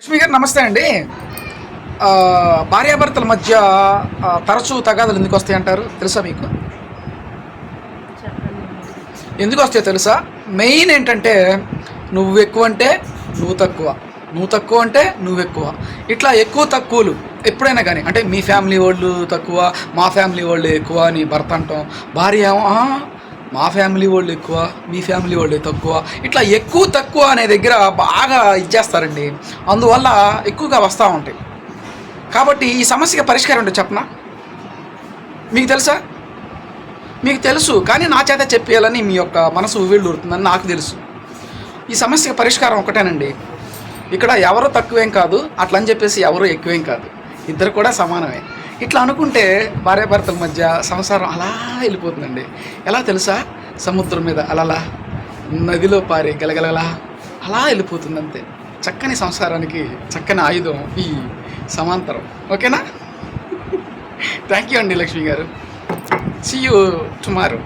లక్ష్మి గారు నమస్తే అండి. భార్యాభర్తల మధ్య తరచూ తగాదులు ఎందుకు వస్తాయి అంటారు? తెలుసా మీకు? ఎందుకు వస్తాయో తెలుసా? మెయిన్ ఏంటంటే నువ్వు ఎక్కువ అంటే నువ్వు తక్కువ. నువ్వు తక్కువ అంటే నువ్వు ఎక్కువ. ఇట్లా ఎక్కువ తక్కువలు ఎప్పుడైనా కానీ అంటే మీ ఫ్యామిలీ వాళ్ళు తక్కువ మా ఫ్యామిలీ వాళ్ళు ఎక్కువ అని భర్త అంటాం. భార్య ఏమో "ఆ, మా ఫ్యామిలీ వాళ్ళు ఎక్కువ మీ ఫ్యామిలీ వాళ్ళు తక్కువ ఇట్లా ఎక్కువ తక్కువ అనే దగ్గర బాగా ఇచ్చేస్తారండి. అందువల్ల ఎక్కువగా వస్తూ ఉంటాయి. కాబట్టి ఈ సమస్యకి పరిష్కారం ఉంటుంది చెప్పనా? మీకు తెలుసా? మీకు తెలుసు కానీ నా చేత చెప్పేయాలని మీ యొక్క మనసు ఉవ్విళ్ళూరుతుందని నాకు తెలుసు. ఈ సమస్యకి పరిష్కారం ఒకటేనండి. ఇక్కడ ఎవరు తక్కువేం కాదు అట్లా అని చెప్పేసి ఎవరు ఎక్కువేం కాదు. ఇద్దరు కూడా సమానమే. ఇట్లా అనుకుంటే భార్యాభర్తల మధ్య సంసారం అలా వెళ్ళిపోతుందండి. ఎలా తెలుసా? సముద్రం మీద అలలా నదిలో పారే గలగలలా అలా వెళ్ళిపోతుంది అంతే చక్కని సంసారానికి చక్కని ఆయుధం ఈ సమాంతరం. ఓకేనా? థ్యాంక్ యూ అండి లక్ష్మి గారు సీ యూ టుమారో